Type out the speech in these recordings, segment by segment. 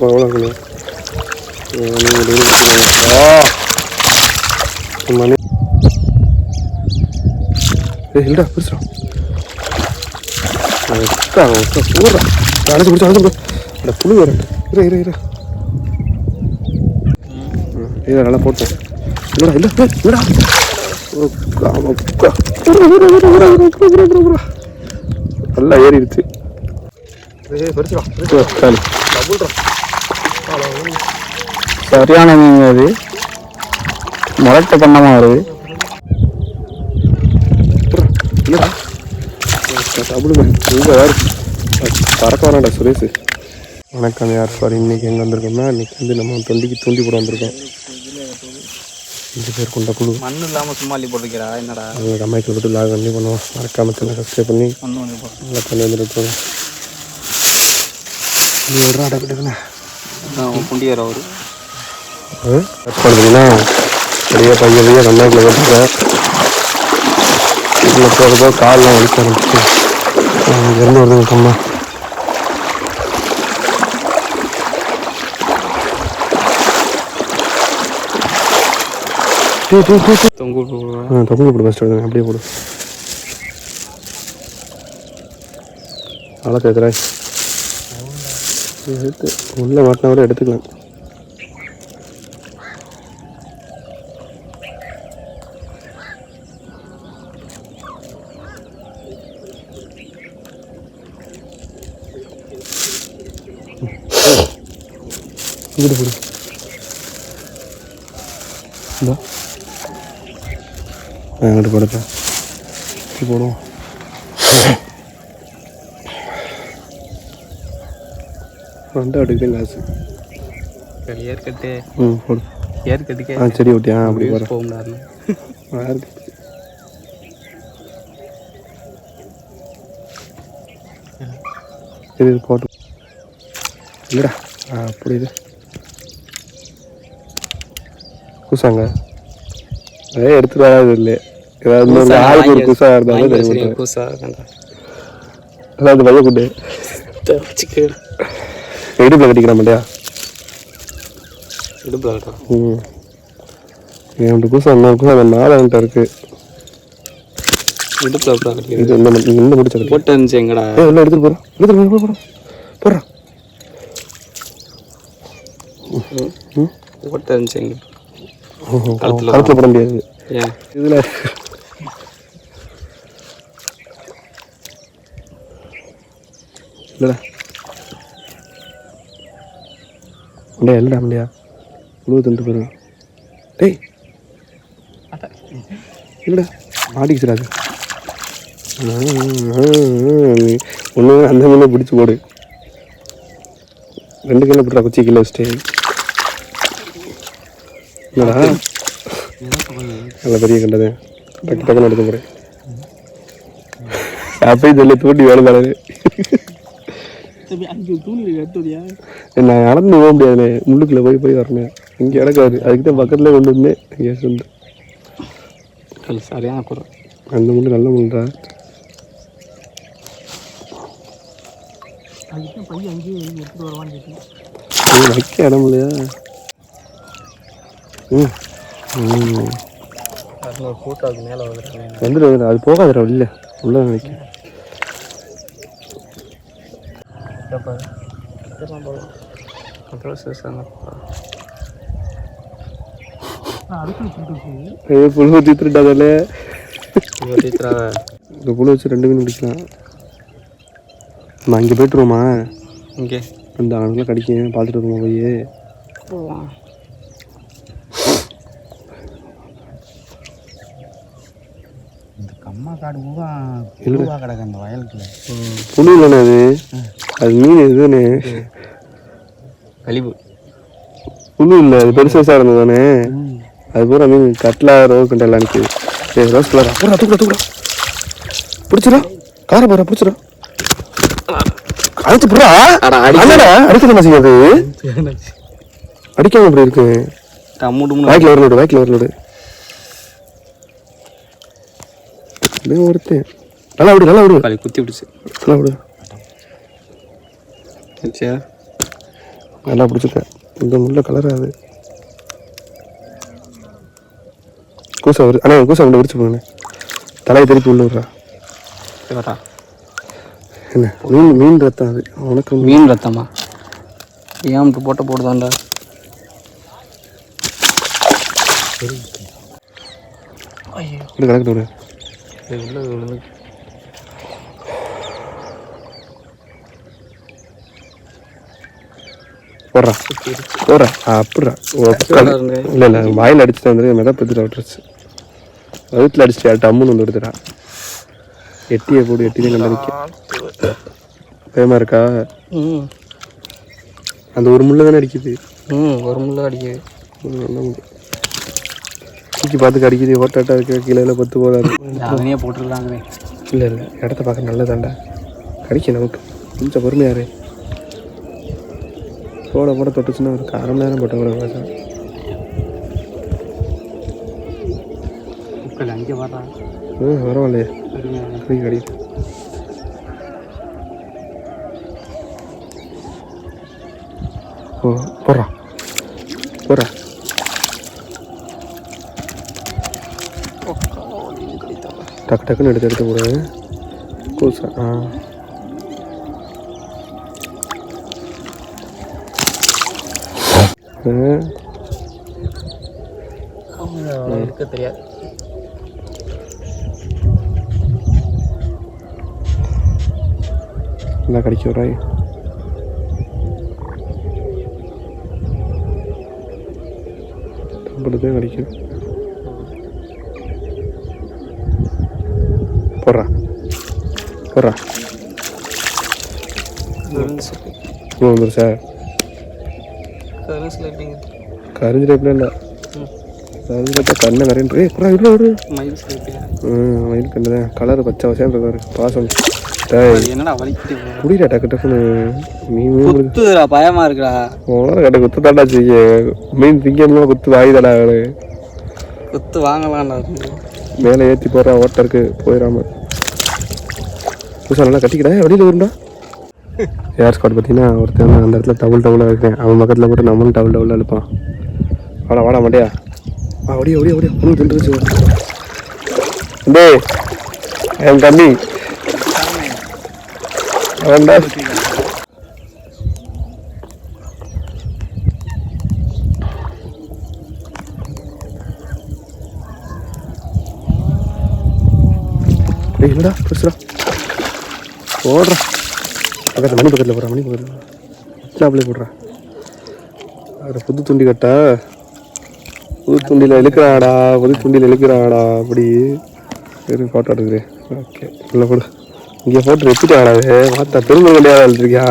മാവളാണ് മണി. ഇല്ല പിടിച്ചോ. കാണിച്ചു പിടിച്ചു ഇവിടെ പുളി വരണ്ട് ഇര ഇര ഇര ഇര വെള്ളം പോട്ടെ. ഇല്ലടാ ഇല്ല ഇല്ലടാ. നല്ല ഏറി ഇരുത്തി. சரியான மீன் அது. முரட்டை பண்ணமா வருது. பறக்க வரான்டா சுரேஷ். வணக்கம் யார் சார்? இன்னைக்கு எங்கே வந்திருக்கோம்னா இன்னைக்கு வந்து நம்ம தொண்டிக்கு தூண்டி போட வந்திருக்கோம். அஞ்சு பேர் கொண்ட குழு. மண் இல்லாம சும்மா அள்ளி போட்டுக்கிறா என்னடா? அவங்க அம்மாய்க்கு விட்டு லாக் பண்ணி பண்ணுவோம் மறக்காம சின்ன சப்ஸ்கிரைப் பண்ணி நல்லா பண்ணி வந்துட்டு நீ விடுறா டக்குன்னு குண்டியார் அவர். கட் பண்ணுறீங்கன்னா பெரிய பையன் பெரிய கண்ணாக்குள்ள கட்டுறார் இதில் போகிறதோ கால்லாம் வலிக்க ஆரம்பிச்சு இருந்து வருதுங்க கம்மா. தொங்கு அப்படியே போடு. நல்லா கேட்குறாய் எடுத்து உள்ளே மாட்டினா கூட ഇങ്ങോട്ട് പോലും അങ്ങോട്ട് പോടത്താ പോണോ? வந்து அடுக்குது காசு ஏர் கட்டு ம் போடு. ஏர் கட்டுக்கு ஆ சரி ஓட்டியா அப்படி போகிறேன் போகணும் சரி இது போட்டு. இல்லைடா ஆ அப்படி இது அதே எடுத்துட்டு வராது இல்லை குசா இருந்தாலும் குசா அதான் அது வயக்குண்டு வச்சுக்க. இடுப்பில் கட்டிக்கலாம் இல்லையா? இடுப்பில் கட்டலாம் ம். ரெண்டு கூசம் இன்னொரு கூசம் அந்த மேலே இருக்கு. இடுப்பில் கட்டிக்கலாம் இது இந்த இந்த முடிச்சு போட்டு இருந்துச்சு எங்கடா? எல்லாம் எடுத்து போகிறோம் எடுத்துகிட்டு போகிறோம் போடுறோம் ஓட்ட இருந்துச்சு எங்களுக்கு கழுத்தில் போட முடியாது. ஏன்? இதில். இல்லைடா. அப்படியே இல்லைடா அப்படியா. உழுவு தந்துட்டு போயிடும் டேய். இல்லைடா மாட்டிக்கிச்சுடா அது. ஒன்று அந்த மீனை பிடிச்சி போடு. ரெண்டு கிலோ போட்டுறா குச்சி கிலோ வச்சுட்டு. என்னடா? நல்ல பெரிய கண்டது. டக்கு டக்குன்னு எடுத்து போகிறேன் அப்பயும் சொல்லி தூண்டி வேலை பாருது நான் நடந்து போக முடியாதுண்ணே. முள்ளுக்குள்ள போய் போய் வரணும். இங்கே இடக்காது அதுக்கு தான் பக்கத்துல கொண்டு வந்தேன் இங்கே வந்து. சரியான குரம் அந்த முள்ளு நல்ல முள்ளுடா. வைக்க இடம் இல்லையா? ம். ம் அது மேலே வந்துருக்கேன் வந்துடு வந்துடு. உள்ள உள்ள நினைக்க அப்புறம் ஏ புழு வச்சு திருட்டாதால டீச்சராக இந்த புழு வச்சு ரெண்டு மீன் பிடிக்கலாம் நம்ம அங்கே போய்ட்டுருவோமா இங்கே அந்த அவனுக்குலாம் கடிக்கும் பார்த்துட்டு வருவோம் போய் போகலாம் இந்த கம்மா காடு பூரா இல்ல. பூவா கிடக்கு அந்த வயலுக்குள்ள. புழு இல்லைண்ணே அது? அது மீன் இதுன்னு கழிவு. புழு இல்லை அது பெருசு பெருசாக இருந்தது தானே அது பூரா மீன் கட்லா ரோஸ் கண்டெல்லாம் நிற்குது சரி ரோஸ் கலரா பூரா தூக்குடா தூக்குடா. பிடிச்சிடா காரை போறா பிடிச்சிடா அழைச்சு புறா அண்ணடா அடிக்க என்ன செய்யாது அடிக்காம இப்படி இருக்கு? வாய்க்கில் வரலோடு வாய்க்கில் வரலோடு ஒருத்தன் நல்லா விடு நல்லா விடு குத்தி பிடிச்சி நல்லா விடு சரியா நல்லா பிடிச்சிருக்க. இந்த முள்ள கலர் அது. கூசை வரு அண்ணா கூசை கொண்டு விரிச்சு போங்கண்ணே தலையை திருப்பி உள்ள விட்றா. வரா என்ன? மீன் மீன் ரத்தம் அது. உனக்கு மீன் மீன் ரத்தமா? ஏன் போட்ட போடுதாண்டா ஐயோ கிடக்குது விடு. உள்ள போடுறா. போடுறா. அப்படிடா இருக்கு. இல்லை இல்லை வாயில் அடிச்சுட்டு வந்துரு. மிதப்பத்துட்டு விட்டுருச்சு. வகுத்தில் அடிச்சிட்டியா? டம்முன்னு வந்து விடுதுடா. எட்டியை போடு எட்டியை கண்டடிக்க பயமா இருக்கா? ம். அந்த ஒரு முள்ளு தானே அடிக்குது. ம் ஒரு முள்ள அடிக்குது. நல்ல. தூக்கி பார்த்து அடிக்குது ஓட்டாட்டா இருக்க. கீழே பத்து அவனே போட்டுருக்காங்களே. இல்லை இல்லை. இடத்த பார்க்க நல்லதாண்டா கடிக்க நமக்கு. கொஞ்சம் பொறுமையாரு போட போட தொட்டுச்சுன்னா ஒரு அரை மணி நேரம் போட்ட கூட மக்கள் அங்கே வர்றா? ம் பரவாயில்லையே. கடி கடி. ஓ போடுறா. போடுறா. டக்கு டக்குன்னு எடுத்து எடுத்து போடு. கூசா. ஆ. ஆ இருக்க தெரியாது நல்லா கடிக்க வராய் தம்பளுக்கு கடிக்கும் போடுறா போடுறா இன்னும் வந்துருச்சா ஸ்லைப்பிங் கரிஞ்சிலேப்பில் இல்லை. ம். கரிஞ்சிலேப்பா கண்ணை நிறைய ஏய் புறா இவ்வளோ விடு மயில் ம் மயில் கண்ணு கலர் பச்சை வசையாக இருக்காரு பாசம். டேய். என்னடா குடிடா டக்கு டக்குன்னு. மீன் குத்துதுடா பயமா இருக்குடா. உனக்கு கட்ட குத்து தாண்டா செய்ய. மீன் திங்கம்லாம் குத்து வாயுதடா அவளு குத்து வாங்கலாம்டா. மேலே ஏற்றி போடுறா ஓட்ட இருக்கு போயிடாம. புதுசாக நல்லா கட்டிக்கிடா. வெளியில் வரும்டா ஏர் ஸ்காட் பார்த்தீங்கன்னா ஒருத்தன் அந்த இடத்துல டபுள் டபுளாக இருக்கேன். அவன் பக்கத்தில் கூட நம்மளும் டபுள் டபுளாக இருப்பான் வாடா வாடா மாட்டியா ஆ ஒடியா ஒடியா ஒடியா ஒன்றும் தின்றுச்சு டேய் என் தம்பி. அவன்டா இல்லடா பெருசுடா போடுறா பக்கத்தில் மணி பக்கத்தில் போடுறா மணி பக்கத்தில் ஸ்லாப்லேயே போடுறா. அதில் புது துண்டி கட்டா? புது துண்டியில் இழுக்கிறாடா புது துண்டியில் இழுக்கிறாடா அப்படி. சரி ஃபோட்டோ எடுக்கிறேன். ஓகே இல்லை போடு. இங்கே ஃபோட்டோ எடுத்துட்டாடாது பார்த்தா திரும்ப கிடையாது எழுதிருக்கியா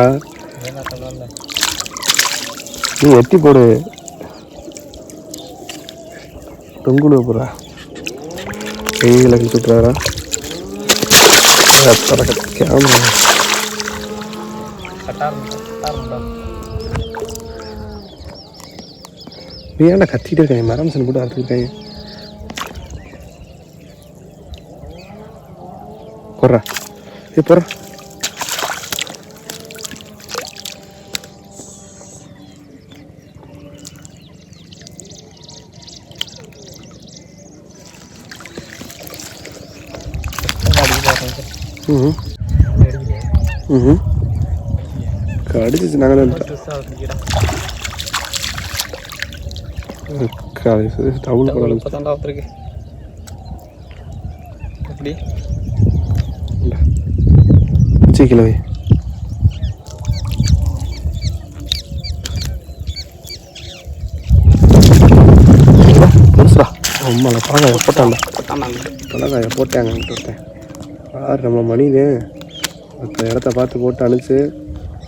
நீ எட்டி போடு. தொங்குடு போடுறா. கையில் கழிச்சு கேமரா நீ ஏன்டா கத்திட்டு இருக்காங்க மரம் சன் போட்டு அறுத்துருக்காங்க போடுறா ஏ போடுறா ம் ம் கடிச்சிச்சு நாங்களே இப்போ தாண்டா ஒருத்தருக்கு எப்படி சீக்கிரம் அம்மால பழங்காய போட்டாங்க பழங்காய போட்டாங்க ஒருத்தன் யார் நம்ம மணினு மற்ற இடத்த பார்த்து போட்டு அனுப்பிச்சு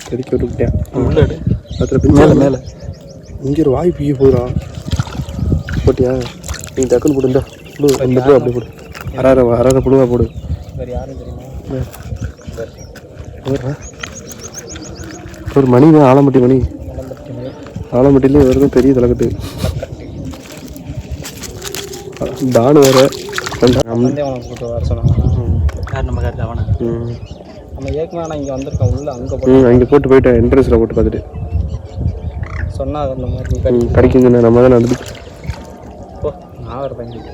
செடிக்க விட்டுவிட்டேன் உள்ளாடு. அதில் பிஞ்சு மேலே மேலே. இங்கே ஒரு வாய் பிய போகிறா போட்டியா? நீ டக்குன்னு போடு இந்த. புழு இந்த புழு அப்படி போடு. அரை அரை புழுவா போடு. வேறு யாரும் தெரியுமா? போடுறா ஒரு மணி தான் ஆலம்பட்டி மணி. ஆலம்பட்டியிலே வருதும் பெரிய தலைக்கட்டு டானு வேற. ரெண்டா- நம்ம- அவனை? ம். நம்ம ஏற்கனவே நான் இங்கே வந்திருக்கேன் உள்ள அங்கே ம் அங்கே போட்டு போயிட்டேன் என்ட்ரன்ஸில் போட்டு பார்த்துட்டு. சொன்னா அந்த மாதிரி சொன்ன நம்ம தான் நடந்து ஓ நான் ஒரு பையன்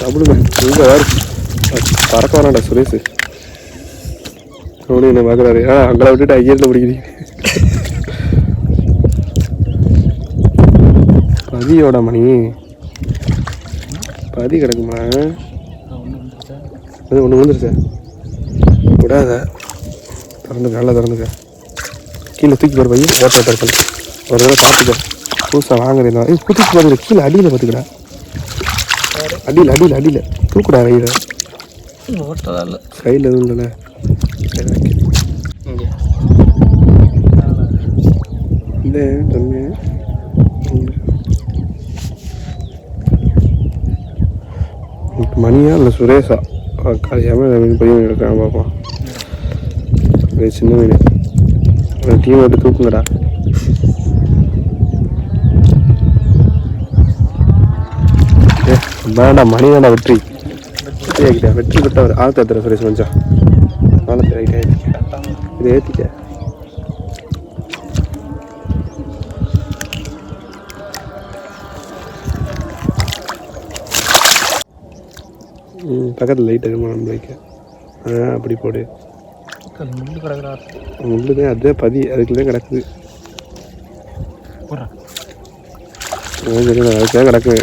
டபுள் இங்கே வேறு பறக்க வரான்டா சுரேஷ். அவனு என்ன பார்க்குறாரு. ஆ அங்கே விட்டுட்டு ஐயரில் பிடிக்கிறீங்க பதியோட மணி. பதி கிடக்குமா? அது ஒன்று வந்துருச்சா? விடாத. திறந்துக்க நல்லா திறந்துக்க. கீழே தூக்கி போகிற பையன். ஓட்ட ஓட்ட பண்ணி ஒரு தடவை பார்த்துக்க புதுசாக வாங்குறேன் ஏய் குதிச்சு பார்த்துக்க கீழே அடியில் பார்த்துக்கடா அடியில் அடியில் அடியில். தூக்குடா ரையில் ஓட்டதா இல்லை. சைடில் எதுவும் இல்லைல்ல. மணியா இல்லை சுரேஷா? காலியாமல் மீன் பெரிய மீன் பார்ப்போம் இது சின்ன மீன். டீம் எடுத்து தூக்குங்கடா. ஏ வேண்டாம் மணி வேண்டாம் வெற்றி. வெற்றி வெற்றி பெற்றவர் ஆழ்த்த எத்தனை சுரேஷ் கொஞ்சம் ஆழத்தை ஆகிட்டா இதை ஏற்றிக்க பக்கத்தில் லைட் இருக்குமா நம்ம வைக்க ஆ அப்படி போடு முள்ளு கிடக்குறா முள்ளுதான் அதே பதி அதுக்குள்ளே கிடக்குது போடுறேன் அதான் தெரியல அதுக்கு தான் கிடக்குது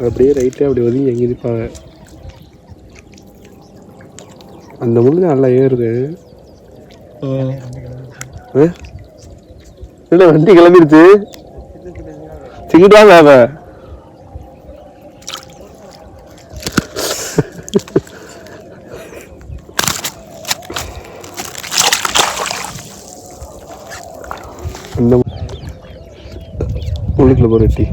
அப்படியே ரைட்டே அப்படி ஒதுங்கி எங்கே இருப்பாங்க அந்த முள்ளு நல்லா ஏறுது? இல்லை வண்டி கிளம்பிருச்சு? சிக்கிட்டு வாங்க அவன். அந்த உள்ளுக்குள்ள போகிற டீ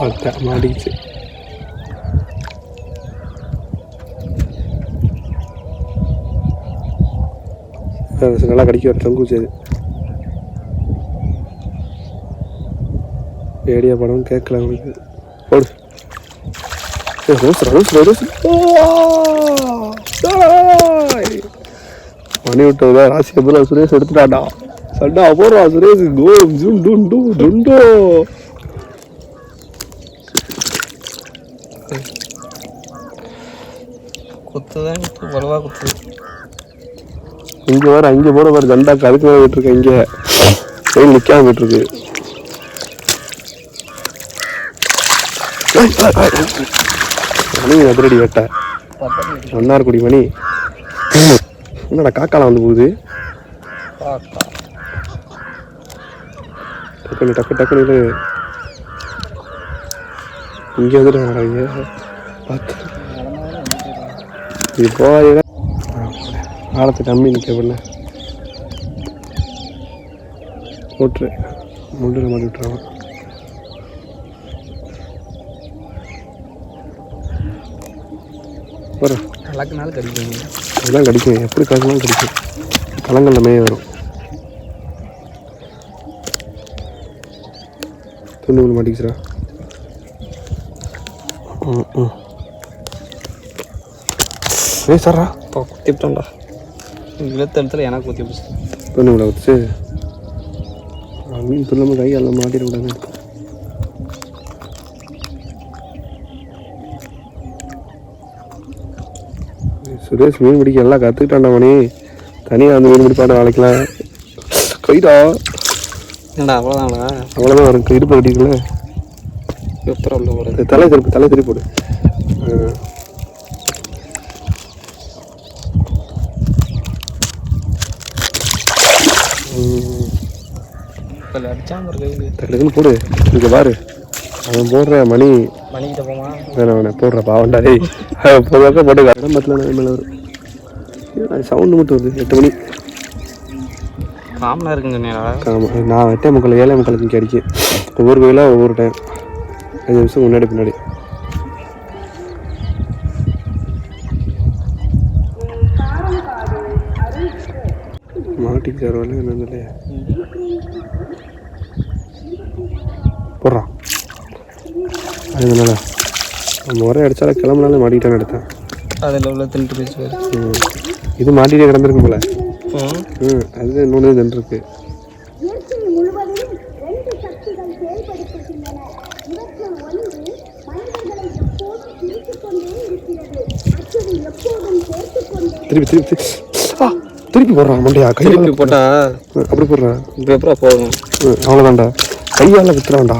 பார்த்தா நல்லா கடிக்க வர தங்குச்சு அது. ஏடியா படம் கேட்கல உங்களுக்கு போடு ரோஸ் ரோஸ் ரோஸ் மணி விட்டதா ராசி அப்புறம் சுரேஷ் எடுத்துட்டாடா சண்டா போடுறா சுரேஷ் கோம் ஜும் டும் டு டுண்டோ குத்துதான் குத்து வலுவா குத்து. இங்க வர அங்க போட வர ஜண்டாக்கு அதுக்கு மேல விட்டுருக்கேன் இங்க. வெயில் நிக்காம விட்டுருக்கு ஏய், மணி அதிரடி வேட்டை. பத்தடி மன்னார்குடி மணி. என்னடா காக்காலாம் வந்து போகுது? பாக்கா டக்குனு டக்கு டக்குனு இது இங்கே வந்துட்டு இங்கே. பார்த்து இது போவாதீங்க ஆழத்தை கம்மி நிற்க பண்ண போட்டுரு முள்ளில் மாட்டி விட்டுறாங்க வரும் கலக்குனாலும் கடிக்குங்க அதெல்லாம் கிடைக்கும். எப்படி கலக்கலாம் கிடைக்கும். கலங்கள்ல மேய வரும். துண்டு மாட்டிக்கிறா ம் ம். ஏய் சாரா இப்போ இழுத்த இடத்துல எனக்கு குத்தி பிடிச்சி விட வச்சு மீன் துள்ளாம கை எல்லாம் மாட்டிட விடாது சுரேஷ் மீன் பிடிக்க எல்லாம் கற்றுக்கிட்டான்டா மணி. தனியாக வந்து மீன் பிடிப்பாட நாளைக்கெல்லாம் கைடா. என்னடா அவ்வளோதாங்களா அவ்வளோதான் வரும். இடுப்பு கட்டிக்கல தலை திருப்பி தலை திருப்பி போடு ஆ. ம், இப்போ அடிச்சாம ஒரு கையில் டக்குன்னு போடு. இங்க பாரு. அவன் போடுற மணி. மணிக்கிட்ட போமா? வேணாம் வேணாம். போடுற பாவண்டா டேய். பொதுவாக போட்டு இடம் பத்தில் மேலே வரும். சவுண்டு மட்டும் வருது. எட்டு மணி. காமனாக இருக்குங்க நேரா ஆமாம் நான் எட்டே முக்கால் ஏழே முக்காலுக்கு இங்கே அடிக்கும் ஒவ்வொரு கோயிலாக ஒவ்வொரு டைம் அஞ்சு நிமிஷம் முன்னாடி பின்னாடி. மாட்டிக்கு வரல என்னன்னு இல்லையா அதனால நம்ம ஒரே அடித்தாலும் கிளம்புனாலும் மாட்டிக்கிட்டேன்னு எடுத்தேன். அதில் உள்ள தின்ட்டு பேசுவார் இது மாட்டிகிட்டே கிடந்திருக்கு போல. ம். அது இன்னொன்று தின்ட்டுருக்கு திருப்பி திருப்பி திருப்பி. போடுறான் மண்டையா? கை திருப்பி போட்டா? அப்படி போடுறான் இப்போ எப்படா போகணும் அவ்வளோதான்டா கையால் விற்றுறான்டா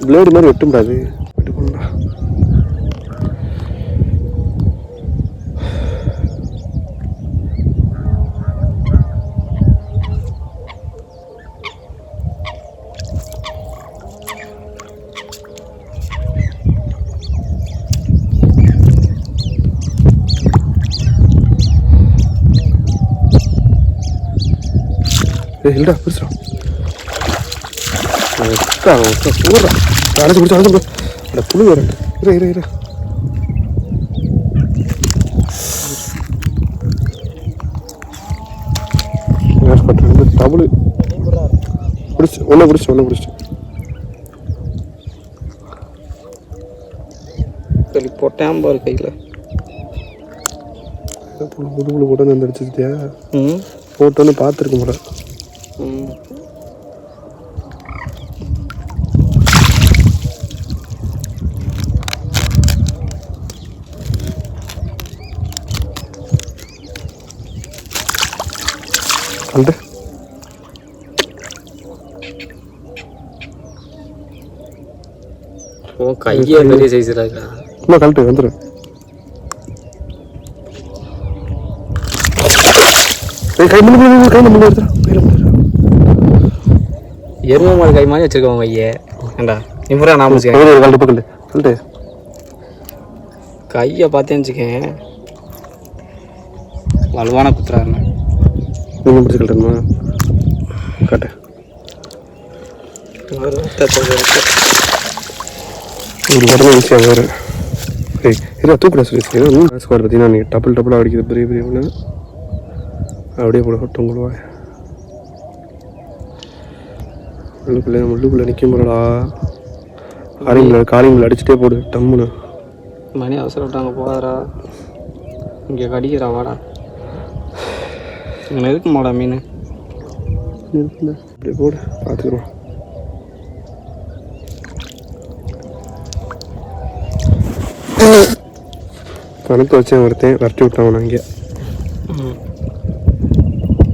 பிளேடு மாதிரி வெட்டும்டாது வெட்டுக்கணும்டா இல்லடா பிடிச்சிடும் போடுறா அடைச்சு பிடிச்சா அடைச்சு அட புழு வர இரு இரு இரு. டபுள் பிடிச்சி ஒன்று பிடிச்சி ஒன்று பிடிச்சி. சரி போட்டேன் பாரு கையில். புழு புழு புழு போட்டு வந்து அடிச்சுட்டியா ம். போட்டோன்னு பார்த்துருக்க மாட்டேன் ம் அந்த ஓ கையே பெரிய சைஸில் இருக்கா? இன்னும் கழட்டு வந்துடும் கை எருமை மாடு கை மாதிரி வச்சிருக்கோம் கையை. ஏண்டா? இம்பரா நான் கழட்டு பக்கல் கழட்டு. கையை பார்த்தேன்னு வச்சுக்கேன். வலுவான குத்துறாருன்னு நீங்கள் பிடிச்சி கழட்டணுமா கட்டு. உடனே ஈஸியாக வேறு. இதை தூக்கிட இன்னும் ஸ்கோர் பார்த்தீங்கன்னா நீங்கள் டபுள் டபுளாக அடிக்குது. பெரிய பெரிய ஒன்று அப்படியே போட தொங்குடுவா உள்ளுக்குள்ளே உள்ளுக்குள்ளே நிற்க முடியலடா காலிங்களை காலிங்களை அடிச்சுட்டே போடு டம்முன்னு. மணி அவசரம் விட்டாங்க போகாதரா இங்கே கடிக்கிறா வாடா. இங்கே இருக்குமாடா மீன்? அப்படியே போடு பார்த்துக்குறோம். பணத்தை வச்சேன் ஒருத்தன் விரட்டி விட்டான் அங்கே. ம்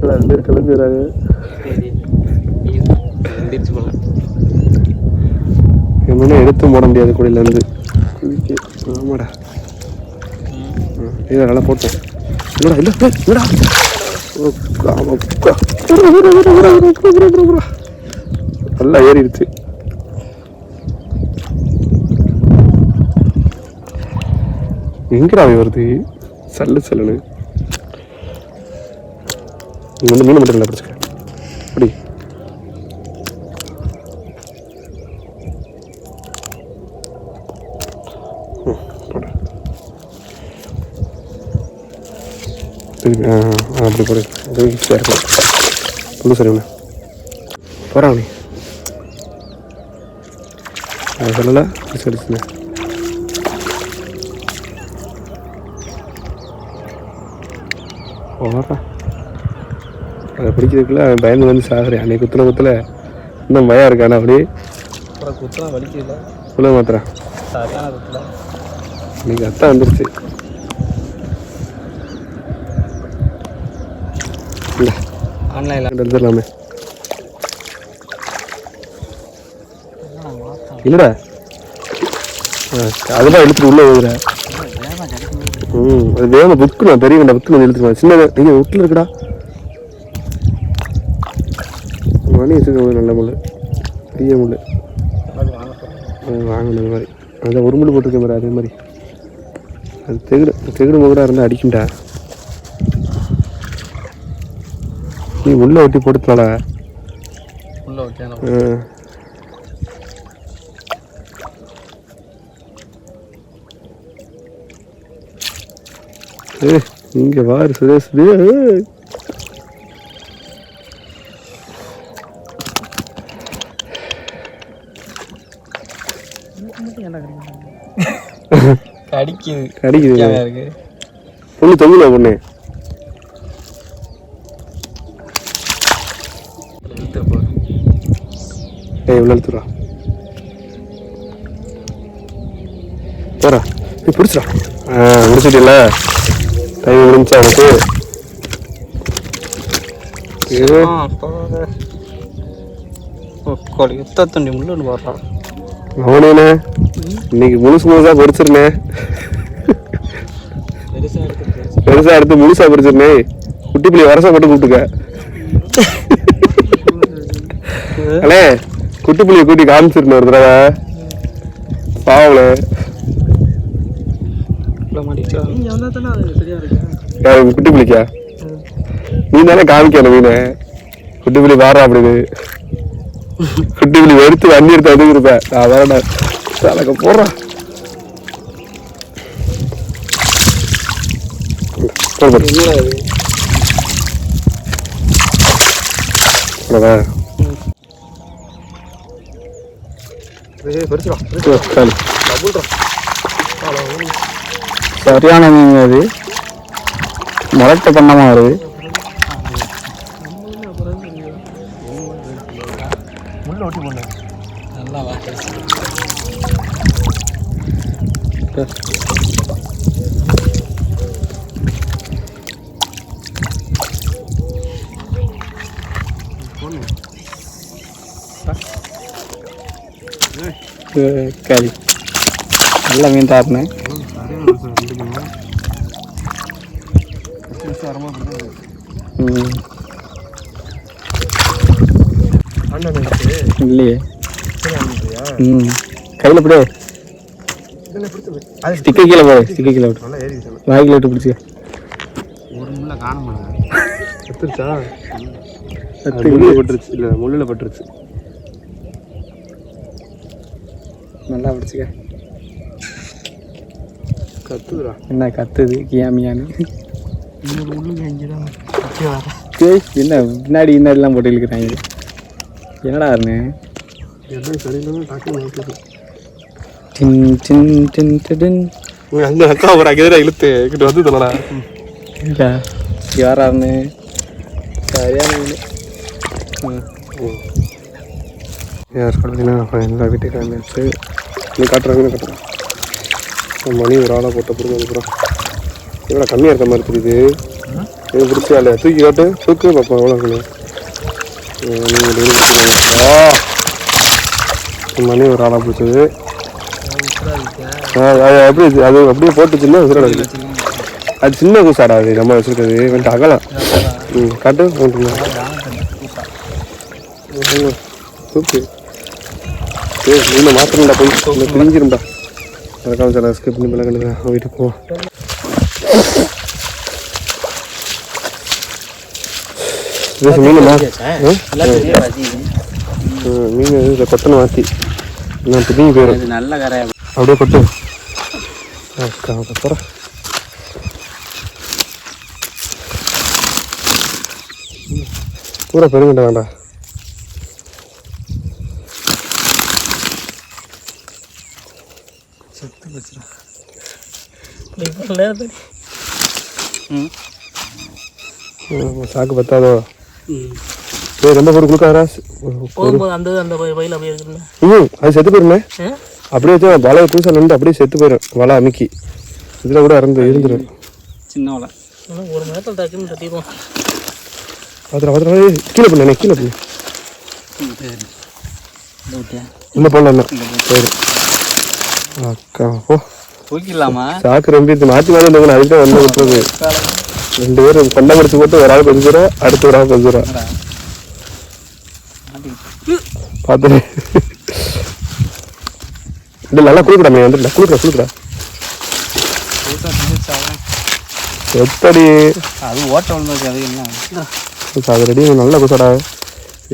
ரெண்டு பேர் கிளம்பிடுறாங்க. என்னன்னா எடுத்து போட முடியாது கூடையிலேருந்து ஆமாடா. இதை நல்லா போட்டேன் இல்லடா இல்லை இல்லடா ஓ, ஆமா, ഭയങ്കര വെറുതെ നല്ല സ്ഥലമാണ് മൂന്ന് മൂന്ന് മിനിറ്റല്ല പിടിച്ചേ പിടി அப்படி போடு ஈஸியாக இருக்கும் புது சரிங்கண்ணா போகிறாங்களே சொல்லலை சரி போகிறா அதை பிடிக்கிறதுக்குள்ள அவன் பயந்து வந்து சாகுறேன். அன்னைக்கு குத்துன குத்துல இன்னும் பயம் இருக்கானா அப்படி. குத்துலாம் வலிக்கல சரியான குத்துல. இன்னைக்கு அத்தான் வந்துருச்சு. இல்லை. ஆன்லைனில். எடுத்துடலாமே இல்லைடா அதெல்லாம் இழுத்துட்டு உள்ள போகுதுடா ம் அது வேகமாக புக்கணும் பெரிய கண்டா புக்கணும் இழுத்துருவான் சின்ன இங்கே வீட்டில் இருக்குடா. மணி வச்சுக்கோங்க நல்ல முள் பெரிய முள் அது வாங்கணும் அந்த மாதிரி. அதான் ஒரு முள் போட்டிருக்கேன் பாரு அதே மாதிரி. அது தெகுடு தெகுடு முகடாக இருந்தால் அடிக்கும்டா. நீ உள்ள ஒட்டி போட்டுக்கலாம்டா. உள்ள ஓகே ஏ இங்கே வாரு சுரேஷ் கடிக்குது. கடிக்குது. பொண்ணு தொங்குதா பொண்ணு? ஏய் இவ்வளோ போறா நீ பிடிச்சிடா. ஆ முடிச்சிட்டில்ல டைம் முடிஞ்சா எனக்கு இது. கோழி எத்த தண்டி முள்ளு வர்றான் அவனேண்ணே இன்னைக்கு முழுசு முழுசா எடுத்து பெருசா எடுத்து முழுசா பொறிச்சிருனே குட்டி புள்ளி வரசா போட்டு கூப்பிட்டுக்க. அண்ணே குட்டி புள்ளிய கூட்டி காமிச்சிருந்தேன் ஒரு தடவை. பாவல மாட்டிச்சா நீ வந்தால் தானே அது சரியாக இருக்கு. யாரு குட்டி புள்ளிக்கா? நீ தானே காமிக்கணும் மீனை. குட்டி வாரா அப்படின்னு குட்டி புள்ளி எடுத்து வண்டி எடுத்து வந்து இருப்பேன். நான் வரேன் தலைக்க போடுறேன் போடு, போடு. என்னடா அவ்வளவுதான். ஓ, காலி. சரியான மீன் அது. முரட்டை பண்ணமா வருது. கறி நல்ல மீன் தாருண்ணே ம் இல்லையே. ம். கையில் பிடி. ஸ்டிக்கை கீழே போடு ஸ்டிக்கை கீழே விட்டு வாய்க்கில் விட்டு பிடிச்சி. ஒரு முள்ள காண முடியல செத்துருச்சா அது முள்ளில் பட்டுருச்சு இல்லை முள்ளில் பட்டுருச்சு. நல்லா பிடிச்சிக்க. கத்துதுடா. என்ன கத்துது? கியாமியான்னு ஏய் என்ன பின்னாடி பின்னாடிலாம் போட்டு இழுக்கிறாங்க. என்னடா மாட்டுது டின் டின் டின் டின். அங்கே அக்கா ஒரு அங்கே தான் இழுத்து கிட்ட வந்து தோணடா இல்லையா யாராருன்னு சரியான யார் பார்த்தீங்கன்னா எல்லா வீட்டுக்கு கிளம்பியாச்சு நீ காட்டுறாங்க காட்டுறேன் மணி ஒரு ஆளாக போட்ட பிறகு அதுக்கப்புறம் எவ்வளோ கம்மியாக இருக்க மாதிரி தெரியுது. எனக்கு பிடிச்ச ஆள். தூக்கி காட்டு. தூக்கு பார்ப்போம் எவ்வளோ இருக்குன்னு. மணி ஒரு ஆளாக பிடிச்சது. எப்படி இது- அது அப்படியே போட்டுச்சுன்னா சின்ன அது சின்ன கூசாடா அது. நம்ம வச்சுருக்கிறது. வந்துட்டு அகலாம். ம் காட்டு. ஒன்று தூக்கு. ஏய் நீங்க மாத்திரம்டா போய். இல்லை பிரிஞ்சிரும்டா. அதுக்காக சில ஸ்கிப் பண்ணி மேலே கண்டுக்கிறேன் வீட்டுக்கு போவோம் இது மீன் மா மீன் இதை கொத்தனை மாற்றி நான் பிடிங்கி போயிடும் இது நல்ல கரை அப்படியே கொட்டு அக்கா அப்புறம் பூரா பெருமிட்ட வேண்டாம் சாக்கு பத்தாதோ? ரொம்ப போட்டு கொடுக்காதா போகும்போது அந்த அந்த வயல் அப்படியே இருக்குல்ல. ம் அது செத்து போயிருமே. அப்படியே வலை பூசா நின்று அப்படியே செத்து போயிடும் வலை அமுக்கி. இதில் கூட இறந்து இருந்துடும் சின்ன வலை. ஒரு நேரத்தில் டக்குன்னு தட்டிடுவோம். அதில் அதில் கீழே பண்ணு கீழே பண்ணு. இந்த பண்ணல சரி. தூக்கிடலாமா? சாக்கு ரொம்ப மாற்றி மாற்றி இருந்தவங்க அதுக்கு வந்து விட்டுறது ரெண்டு பேரும் கொண்டை முடிச்சு போட்டு ஒரு ஆள் கொஞ்சம் அடுத்து ஒரு ஆள் கொஞ்சம் ரூபா பார்த்துட்டு இல்லை நல்லா குளிக்கடாமே வந்துடல குளிக்கடா குளிக்கடா. எப்படி அது ஓட்ட விழுந்தது அது என்ன? அது ரெடி நல்ல குசாடா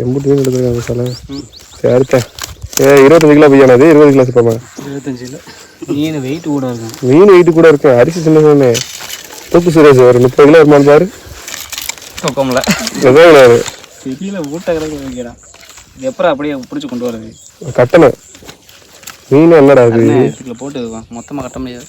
எம்புட்டு மீன் எடுத்துருக்காங்க சில சரித்தேன் இருபத்தஞ்சு கிலோ பையனாது இருபது கிலோ சிப்பமா இருபத்தஞ்சில் மீன் வெயிட் கூட இருக்கும் மீன் வெயிட்டு கூட இருக்கு. அரிசி சின்ன சின்ன தூக்கு சுரேஷ் ஒரு முப்பது கிலோ வருமானு பாரு. தூக்கம்ல. எதோ கிடையாது தெரியல ஊட்ட கிடக்கு வைக்கிறான் இது எப்பறம் அப்படியே பிடிச்சி கொண்டு வரது? கட்டணும். மீன் என்னடா இதுல போட்டு மொத்தமாக கட்ட முடியாது.